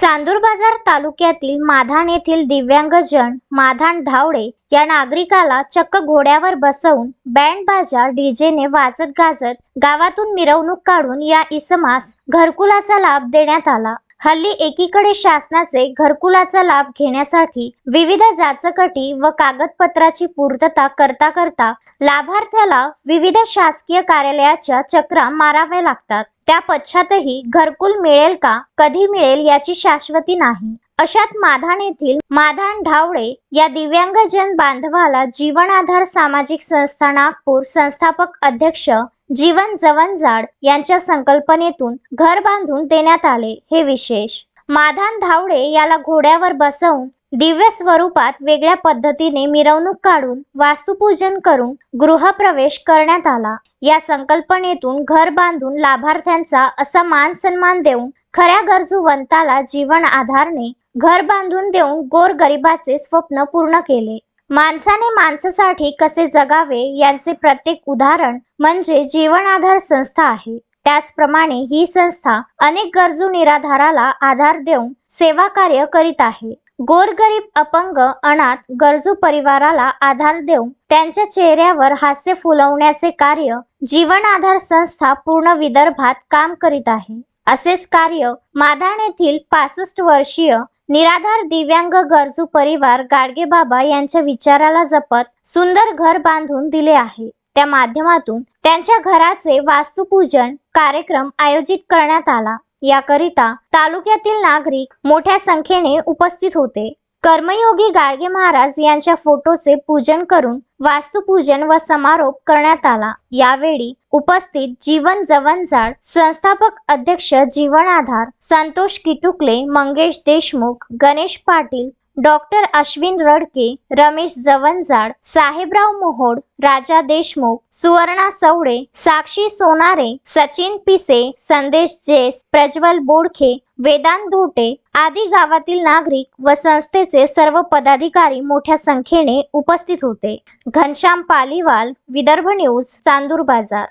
चांदूर बाजार तालुक्यातील माधान येथील दिव्यांगजन माधान धावडे या नागरिकाला चक्क घोड्यावर बसवून बँड बाजा डीजेने वाजत गाजत गावातून मिरवणूक काढून या इसमास घरकुलाचा लाभ देण्यात आला. हल्ली एकीकडे शासनाचे घरकुलाचा लाभ घेण्यासाठी विविध जाचकटी व कागदपत्राची पूर्तता करता करता लाभार्थ्याला विविध शासकीय कार्यालयाच्या चक्रा माराव्या लागतात. त्या पश्चातही घरकुल मिळेल का कधी मिळेल याची शाश्वती नाही. अशात माधान येथील माधान ढावळे या दिव्यांगजन बांधवाला जीवनाधार सामाजिक संस्था नागपूर संस्थापक अध्यक्ष जीवन जवनजाड यांच्या संकल्पनेतून घर बांधून देण्यात आले हे विशेष. माधान धावडे याला घोड्यावर बसवून दिव्य स्वरूपात वेगळ्या पद्धतीने मिरवणूक काढून वास्तुपूजन करून गृहप्रवेश करण्यात आला. या संकल्पनेतून घर बांधून लाभार्थ्यांचा असा मान सन्मान देऊन खऱ्या गरजूवंताला जीवन आधारने घर बांधून देऊन गोर गरिबाचे स्वप्न पूर्ण केले. माणसाने माणसासाठी कसे जगावे यांचे प्रत्येक उदाहरण म्हणजे जीवन आधार संस्था आहे. त्याचप्रमाणे ही संस्था अनेक गरजू निराधाराला आधार देऊन सेवा कार्य करीत आहे. गोरगरीब अपंग अनाथ गरजू परिवाराला आधार देऊन त्यांच्या चेहऱ्यावर हास्य फुलवण्याचे कार्य जीवन आधार संस्था पूर्ण विदर्भात काम करीत आहे. असेच कार्य माधान येथील पासष्ट वर्षीय निराधार दिव्यांग गरजू परिवार गाडगे बाबा यांच्या विचाराला जपत सुंदर घर बांधून दिले आहे. त्या माध्यमातून त्यांच्या घराचे वास्तुपूजन कार्यक्रम आयोजित करण्यात आला. याकरिता तालुक्यातील नागरिक मोठ्या संख्येने उपस्थित होते. कर्मयोगी गाडगे महाराज यांच्या फोटोचे पूजन करून वास्तुपूजन व समारोप करण्यात आला. यावेळी उपस्थित जीवन जवनजाड संस्थापक अध्यक्ष जीवन आधार संतोष किटुकले मंगेश देशमुख गणेश पाटील डॉक्टर अश्विन रडके रमेश जवनजाड साहेबराव मोहोड राजा देशमुख सुवर्णा सवडे साक्षी सोनारे सचिन पिसे संदेश जेस प्रज्वल बोडखे वेदांत धोटे आदी गावातील नागरिक व संस्थेचे सर्व पदाधिकारी मोठ्या संख्येने उपस्थित होते. घनश्याम पालीवाल विदर्भ न्यूज चांदूर बाजार.